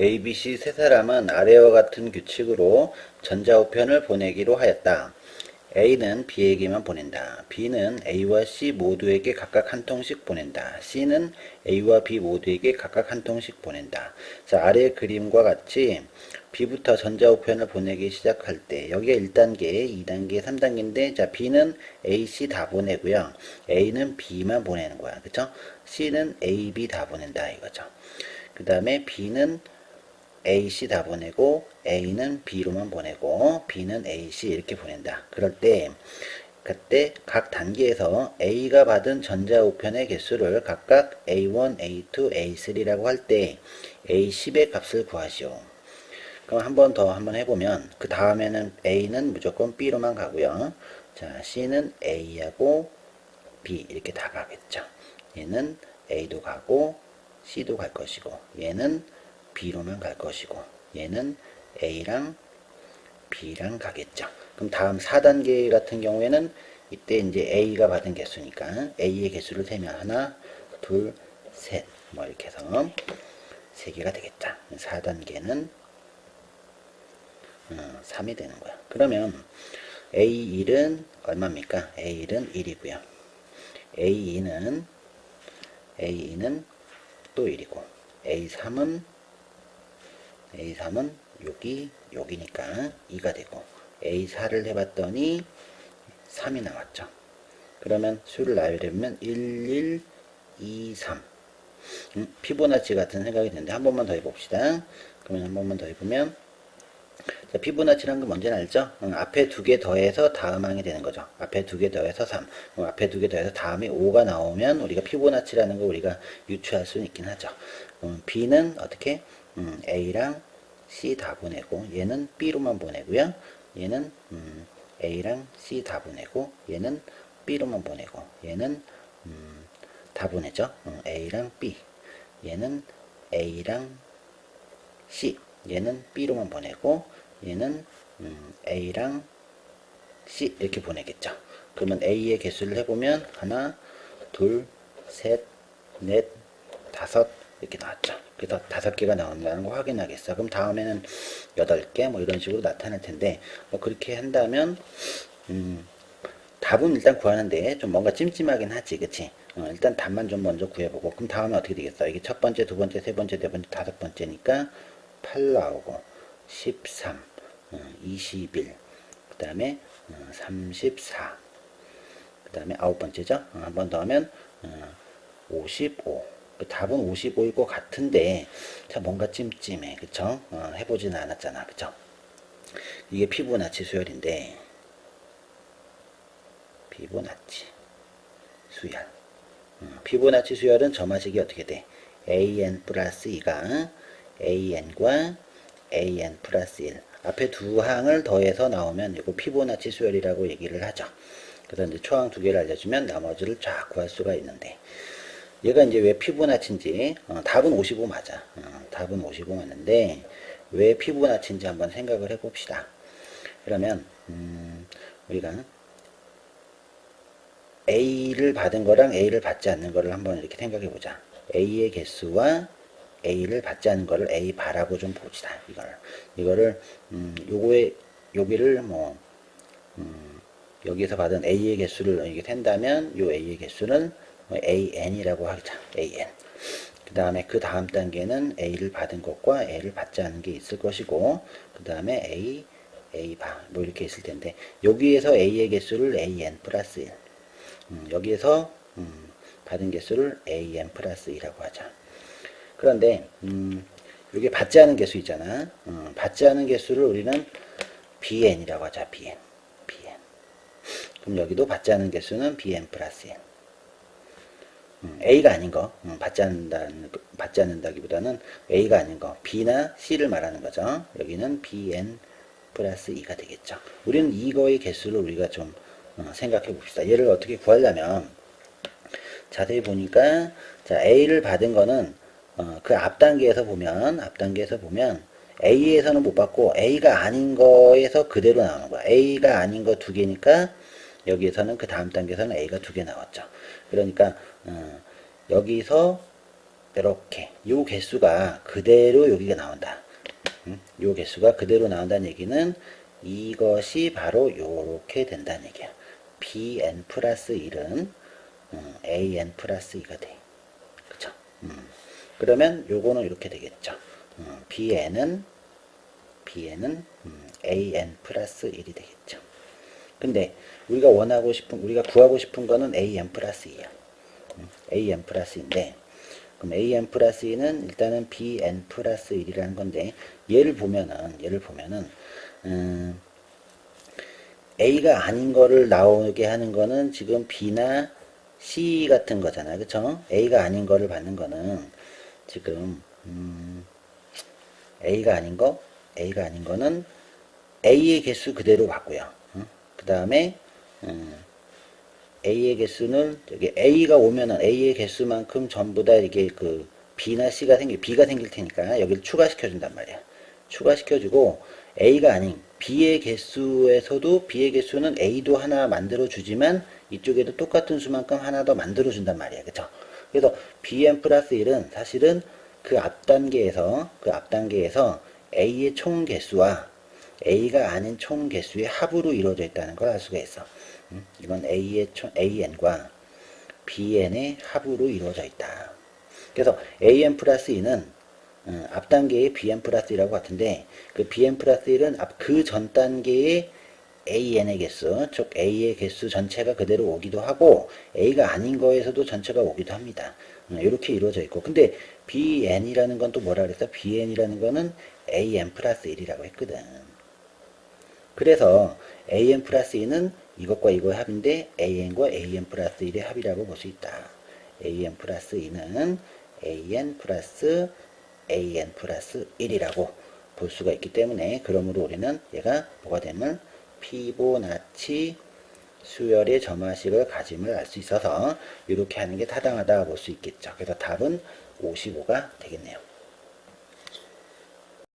A, B, C 세 사람은 아래와 같은 규칙으로 전자우편을 보내기로 하였다. A는 B에게만 보낸다. B는 A와 C 모두에게 각각 한 통씩 보낸다. C는 A와 B 모두에게 각각 한 통씩 보낸다. 자, 아래 그림과 같이 B부터 전자우편을 보내기 시작할 때 여기가 1단계, 2단계, 3단계인데 자, B는 A, C 다 보내고요. A는 B만 보내는 거야. 그쵸? C는 A, B 다 보낸다 이거죠. 그 다음에 B는 A, C 다 보내고 A는 B로만 보내고 B는 A, C 이렇게 보낸다. 그럴 때 그때 각 단계에서 A가 받은 전자우편의 개수를 각각 A1, A2, A3라고 할 때 A10의 값을 구하시오. 그럼 한 번 더 한번 해보면 그 다음에는 A는 무조건 B로만 가고요. 자 C는 A하고 B 이렇게 다 가겠죠. 얘는 A도 가고 C도 갈 것이고 얘는 B로만 갈 것이고 얘는 A랑 B랑 가겠죠. 그럼 다음 4단계 같은 경우에는 이때 이제 A가 받은 개수니까 A의 개수를 세면 하나, 둘, 셋, 뭐 이렇게 해서 세 개가 되겠죠. 4단계는 3이 되는 거야. 그러면 A1은 얼마입니까? A1은 1이고요. A2는 A2는 또 1이고 A3은 A3은 여기 여기니까 2가 되고 A4를 해봤더니 3이 나왔죠. 그러면 수를 나열해보면 1, 1, 2, 3 음, 피보나치 같은 생각이 드는데 한 번만 더 해봅시다. 그러면 한 번만 더 해보면 자, 피보나치라는 건 뭔지 알죠? 응, 앞에 두 개 더해서 다음 항이 되는 거죠. 앞에 두 개 더해서 3. 그럼 앞에 두 개 더해서 다음에 5가 나오면 우리가 피보나치라는 걸 우리가 유추할 수는 있긴 하죠. 음, B는 어떻게? 음, A랑 C 다 보내고 얘는 B로만 보내고요. 얘는 음, A랑 C 다 보내고 얘는 B로만 보내고 얘는 음, 다 보내죠. 음, A랑 B. 얘는 A랑 C. 얘는 B로만 보내고 얘는 음, A랑 C 이렇게 보내겠죠. 그러면 A의 개수를 해보면 하나, 둘, 셋, 넷, 다섯 이렇게 나왔죠. 그래서 다섯 개가 나온다는 거 확인하겠어. 그럼 다음에는 여덟 개 뭐 이런 식으로 나타날 텐데 뭐 그렇게 한다면 음, 답은 일단 구하는데 좀 뭔가 찜찜하긴 하지, 그치? 어, 일단 답만 좀 먼저 구해보고 그럼 다음에 어떻게 되겠어? 이게 첫 번째, 두 번째, 세 번째, 네 번째, 다섯 번째니까 8 나오고 13, 어, 21, 그 다음에 어, 34, 그 다음에 아홉 번째죠? 어, 한번 더 하면 어, 55. 그 답은 55일 것 같은데 자 뭔가 찜찜해, 그쵸? 어, 해보지는 않았잖아, 그쵸? 이게 피부나치 수열인데 피보나치 수열. 음, 피보나치 수열은 점화식이 어떻게 돼? an 플러스 2가 an과 an 플러스 1 앞에 두 항을 더해서 나오면 이거 피보나치 수열이라고 얘기를 하죠. 그래서 이제 초항 두 개를 알려주면 나머지를 쫙 구할 수가 있는데 얘가 이제 왜 피보나치인지 어, 답은 55 맞아. 어, 답은 55 맞는데 왜 피보나치인지 한번 생각을 해봅시다. 그러면 음, 우리가 A를 받은 거랑 A를 받지 않는 거를 한번 이렇게 생각해 보자. A의 개수와 A를 받지 않는 거를 A 바라고 좀 봅시다. 이걸 이거를 음, 요거에 여기를 뭐 음, 여기서 받은 A의 개수를 이게 센다면 요 A의 개수는 뭐 AN이라고 하자. AN. 그 다음에 그 다음 단계는 A를 받은 것과 A를 받지 않은 게 있을 것이고 그 다음에 A, A 바, 뭐 이렇게 있을 텐데 여기에서 A의 개수를 AN 플러스 1 음, 여기에서 음, 받은 개수를 AN 플러스 2라고 하자. 그런데 음, 이게 받지 않은 개수 있잖아. 음, 받지 않은 개수를 우리는 BN이라고 하자. BN. BN. 그럼 여기도 받지 않은 개수는 BN 플러스 N. 음, A가 아닌 거, 음, 받지 않는다는, 받지 않는다기보다는 A가 아닌 거, B나 C를 말하는 거죠. 여기는 BN 플러스 2가 되겠죠. 우리는 이거의 개수를 우리가 좀 어, 생각해 봅시다. 얘를 어떻게 구하려면 자세히 보니까 자 A를 받은 거는 어, 그 앞 단계에서 보면 앞 단계에서 보면 A에서는 못 받고 A가 아닌 거에서 그대로 나오는 거야. A가 아닌 거 두 개니까 여기에서는 그 다음 단계에서는 A가 두 개 나왔죠. 그러니까 어, 여기서 이렇게 요 개수가 그대로 여기가 나온다. 음, 요 개수가 그대로 나온다는 얘기는 이것이 바로 요렇게 된다는 얘기야. bn 플러스 1은 음, an 플러스 2가 돼. 그쵸? 음. 그러면 요거는 이렇게 되겠죠. 음, bn은 bn은 음, an 플러스 1이 되겠죠. 근데 우리가 원하고 싶은 우리가 구하고 싶은 거는 an 플러스 2야. 음, an 플러스 인데 그럼 an 플러스 2는 일단은 bn 플러스 1이라는 건데 얘를 보면은 얘를 보면은 음, a가 아닌 거를 나오게 하는 거는 지금 b나 c 같은 거잖아요. 그쵸? a가 아닌 거를 받는 거는 지금 음, a가 아닌 거 a가 아닌 거는 a의 개수 그대로 받고요. 그 다음에 음, A의 개수는 여기 A가 오면은 A의 개수만큼 전부 다 이게 그 B나 C가 생길 B가 생길 테니까 여기를 추가시켜 준단 말이야. 추가시켜 주고 A가 아닌 B의 개수에서도 B의 개수는 A도 하나 만들어 주지만 이쪽에도 똑같은 수만큼 하나 더 만들어 준단 말이야. 그쵸? 그래서 Bn 플러스 1은 사실은 그 앞 단계에서 그 앞 단계에서 A의 총 개수와 A가 아닌 총 개수의 합으로 이루어져 있다는 걸 알 수가 있어. 음, 이건 A의 총, AN과 BN의 합으로 이루어져 있다. 그래서 AN 플러스 2는 음, 앞 단계의 BN 플러스 1하고 같은데 그 BN 플러스 1은 앞 그 전 단계의 AN의 개수, 즉 A의 개수 전체가 그대로 오기도 하고 A가 아닌 거에서도 전체가 오기도 합니다. 음, 이렇게 이루어져 있고 근데 BN이라는 건 또 뭐라 그랬어? BN이라는 거는 AN 플러스 1이라고 했거든. 그래서 an 플러스 2는 이것과 이거의 합인데 an과 an 플러스 1의 합이라고 볼 수 있다. an 플러스 2는 an 플러스 an 플러스 1이라고 볼 수가 있기 때문에 그러므로 우리는 얘가 뭐가 되면 피보나치 수열의 점화식을 가짐을 알 수 있어서 이렇게 하는 게 타당하다 볼 수 있겠죠. 그래서 답은 55가 되겠네요.